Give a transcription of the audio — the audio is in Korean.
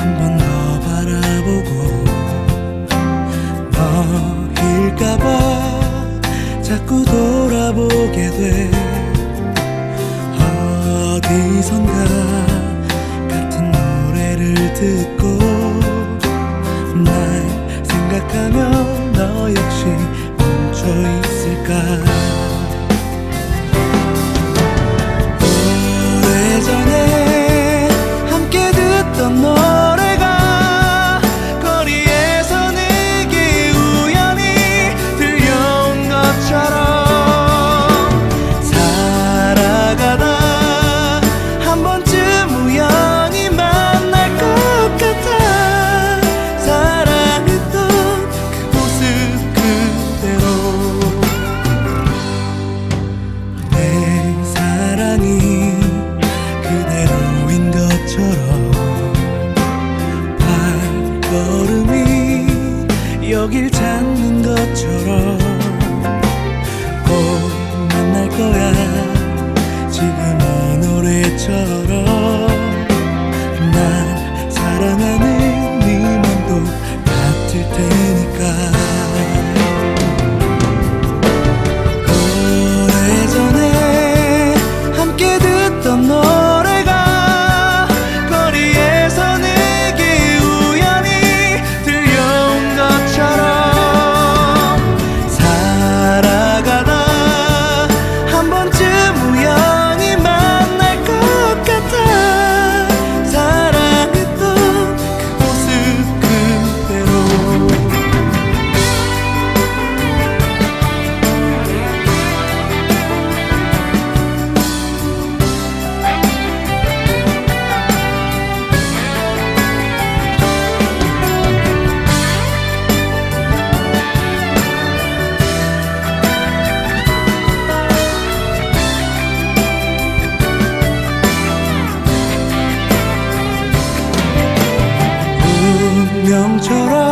한번더 바라보고 너일까봐 자꾸 돌아보게 돼. 어디선가 같은 노래를 듣고 여길 찾는 것처럼 꼭 만날 거야 처럼